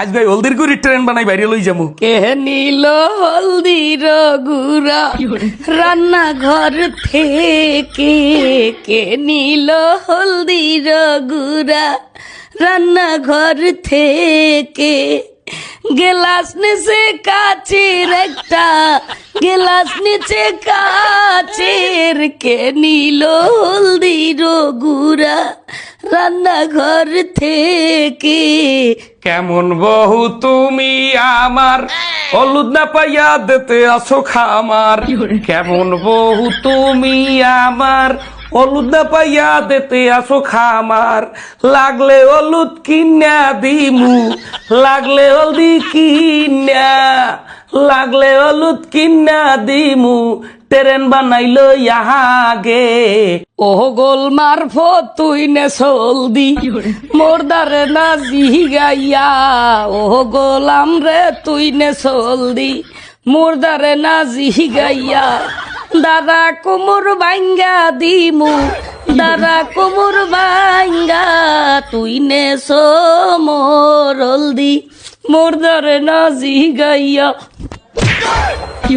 আজ ভাই হলদির গুড়ি ট্রেন বানাই বাইরে লই যামু। কে নিল হলদির গুড়া? রান্নাঘর থেকে কে নিল হলদির গুড়া? রান্নাঘর থেকে গেলাস নিচে কাচের একটা গেলাস নিচে কাচের কে নিল হলদির গুড়া? রান্নাঘর থেকে। কেমন বহু তুমি আমার? হলুদ না পাইয়া দিতে আসো খামার। কেমন বহু তুমি আমার? হলুদ না পাইয়া দিতে আসো খামার। লাগলে হলুদ কিনা দিমু, লাগলে হলদি কিনা। লাগলে হলুদ কিনা দিমু, ট্রেন বানাইলো ইহাগে ও গোল মারফো তুই নে সলদি মোরদারে না জিগাইয়া। ও গোলাম রে, তুই নে সলদি মোরদারে না জিগাইয়া। দাদা কোমর বাইঙ্গা দিমু দাদা কোমর বাইঙ্গা তুই নে সো মোর হলদি গাইয়া কি